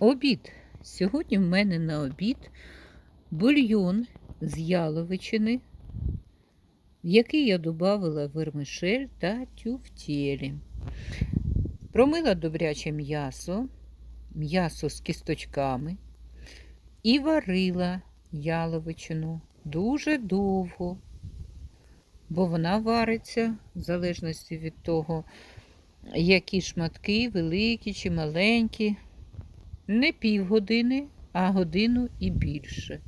Обід. Сьогодні в мене на обід бульйон з яловичини, в який я додавала вермишель та тюфтєлі. Промила добряче м'ясо, м'ясо з кісточками і варила яловичину дуже довго, бо вона вариться в залежності від того, які шматки, великі чи маленькі. Не півгодини, а годину і більше.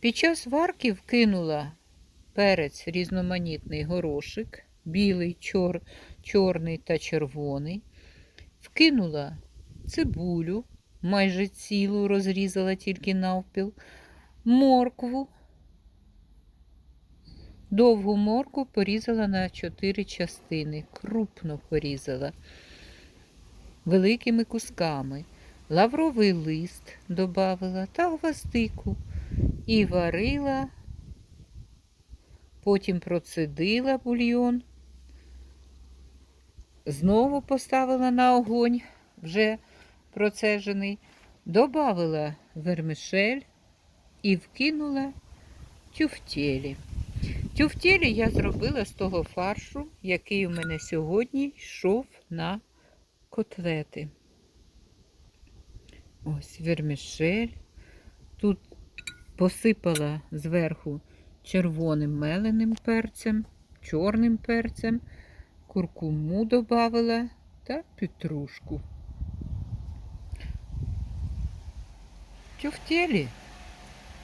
Під час варки вкинула перець різноманітний горошик, білий, чор, чорний та червоний. Вкинула цибулю, майже цілу розрізала тільки навпіл, моркву. Довгу моркву порізала на чотири частини, крупно порізала великими кусками лавровий лист додавала та гвоздику і варила, потім процедила бульйон, знову поставила на огонь вже процежений, додавила вермишель і вкинула тюфтєлі. Тюфтєлі я зробила з того фаршу, який у мене сьогодні йшов на котлети. Ось вермішель. Тут посипала зверху червоним меленим перцем, чорним перцем, куркуму додавала та петрушку. Тюфтєлі,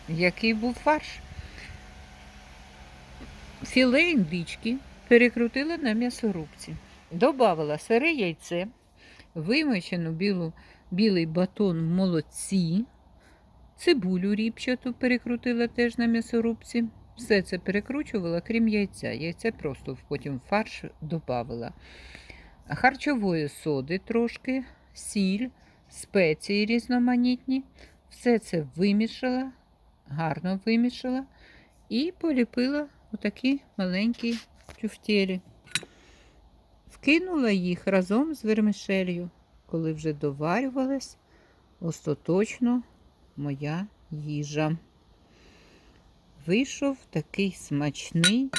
який був фарш. Філе індички перекрутила на м'ясорубці. Добавила сире яйце, вимочену білу білий батон в молоці, цибулю ріпчату перекрутила теж на м'ясорубці. Все це перекручувала, крім яйця. Яйце просто потім фарш додавала. Харчової соди трошки, сіль, спеції різноманітні. Все це вимішала, гарно вимішала і поліпила у такі маленькі тюфтєлі. Вкинула їх разом з вермишелью коли вже доварювалась остаточно моя їжа. Вийшов такий смачний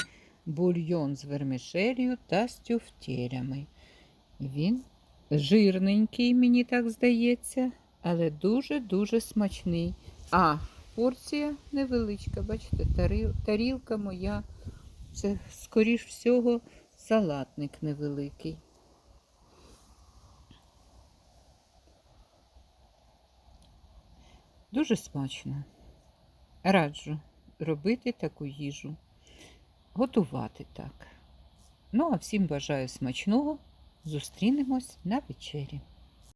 бульйон з вермишелью та з тюфтєлями. Він жирненький, мені так здається, але дуже-дуже смачний. А порція невеличка, бачите, тарілка моя, це, скоріш всього, салатник невеликий. Дуже смачно. Раджу робити таку їжу, готувати так. Ну, а всім бажаю смачного. Зустрінемось на вечері.